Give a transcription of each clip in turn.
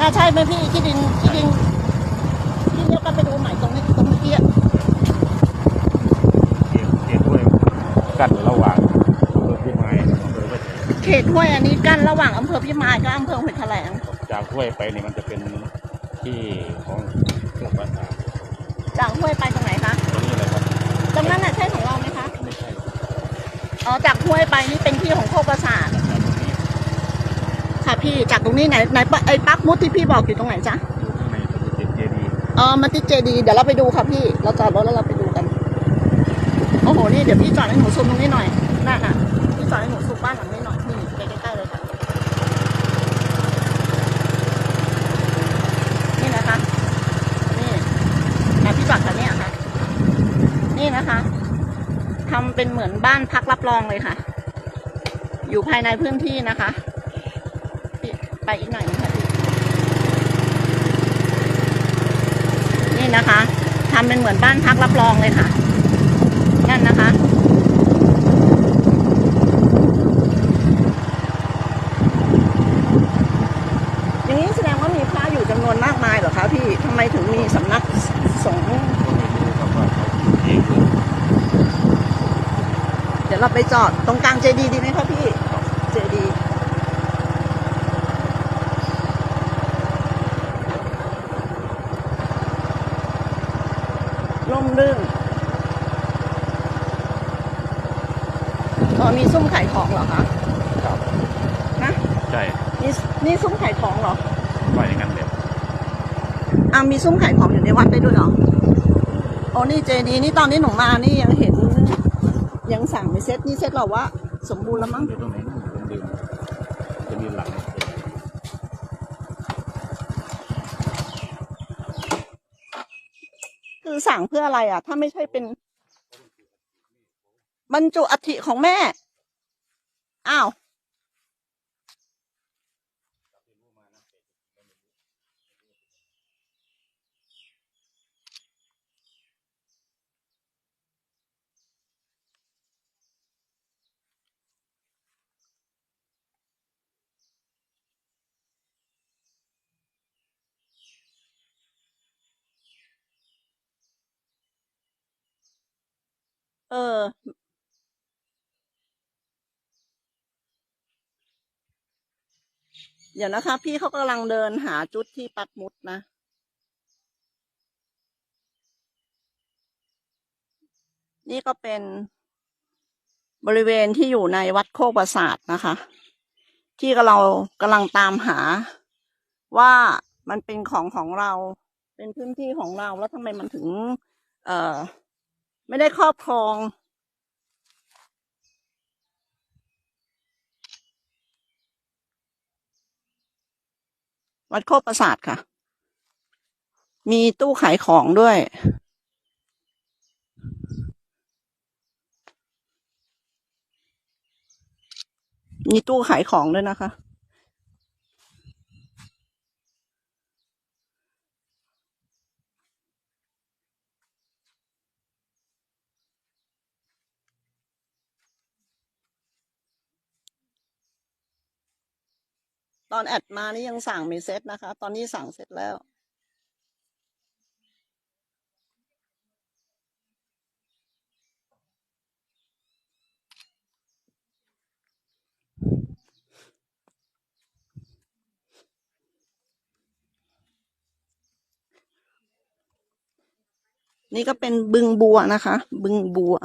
น่าใช่ไหมพี่ที่ดินที่ดินที่เลี้ยวกันไปดูใหม่ตรงนี้ตรงเมื่อกี้อะเขตเขตด้วยกั้นระหว่างอำเภอพิมายอำเภอเวชเขตห้วยอันนี้กั้นระหว่างอำเภอพิมายกับอำเภอห้วยแถลงจากห้วยไปนี่มันจะเป็นที่ของโรงพยาบาลตราดจากห้วยไปตรงไหนคะตรงนี้เลยครับตรงนั้นน่ะใช่ของเราไหมคะไม่ใช่อ๋อจากห้วยไปนี่เป็นที่ของโคกประสาท จากตรงนี้ ค่ะ พี่จากตรงนี้ไหนไหนปะไอ้ปักมุดที่พี่บอกอยู่ตรงไหนจ๊ะอยู่ข้างในตรงเจดีย์เออมาที่เจดีเดี๋ยวเราไปดูค่ะพี่ เราจอดรถแล้วเราไปดูกันโอ้โหนี่เดี๋ยวพี่จอดให้หนูซูมตรงนี้หน่อยนั่นน่ะพี่จอดให้หนูซูมบ้านหลังนี้หน่อยนี่ไปใกล้ๆเลยค่ะนี่นะคะนี่นะพี่จอดแถวเนี้ยค่ะ นี่นะคะทำเป็นเหมือนบ้านพักรับรองเลยค่ะ อยู่ภายในพื้นที่นะคะพี่ ไปอีกหน่อยนี่นี่นะคะทำเป็นเหมือนบ้านพักรับรองเลยค่ะนั่นนะคะอย่างนี้แสดงว่ามีพระอยู่จำนวนมากมายเหรอคะพี่ทำไมถึงมีสำนักสงฆ์ก็ไม่รู้ครับว่าเขาเองเดี๋ยวเราไปจอดตรงกลางเจดีดีไหมคะพี่ เจดีร่ มรื่นอ๋อมีซุ้มขายของเหรอคะครับนะใช่นี่นี่ซุ้มขายของเหรอว่าอย่างนั้นเลยอ่ามีซุ้มขายของอยู่ในวัดได้ด้วยเหรอโอ้นี่เจดีนี่ตอนนี้หนูมานี่ยังเห็น ยังสั่งไม่เซ็ตนี่เซ็ตเราว่าสมบูรณ์แล้วมั้งอยู่ตรงไหนนู่นผมลืมจะมีหลัง คือสั่งเพื่ออะไรอะ ถ้าไม่ใช่เป็น บรรจุอัฐิของแม่ อ้าว เออ เดี๋ยวนะคะ พี่เขากำลังเดินหาจุดที่ปักมุดนะ นี่ก็เป็นบริเวณที่อยู่ในวัดโคกประสาทนะคะ ที่เรากำลังตามหาว่ามันเป็นของของเรา เป็นพื้นที่ของเราแล้วทำไมมันถึง เอ่อ ไม่ได้ครอบครอง วัดโคกประสาทค่ะ มีตู้ขายของด้วย มีตู้ขายของด้วยนะคะ ตอนแอดมานี่ยังสั่งไม่เซ็ตนะคะ ตอนนี้สั่งเสร็จแล้ว นี่ก็เป็นบึงบัวนะคะ บึงบัว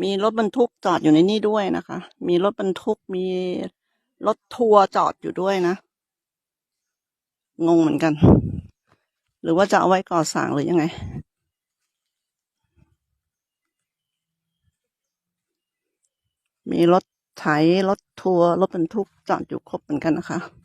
มีรถบรรทุกจอดอยู่ในนี่ด้วยนะคะ มีรถบรรทุกมีรถทัวร์จอดอยู่ด้วยนะ งงเหมือนกัน หรือว่าจะเอาไว้ก่อสร้างหรือยังไง มีรถไถรถทัวร์รถบรรทุกจอดอยู่ครบเหมือนกันนะคะ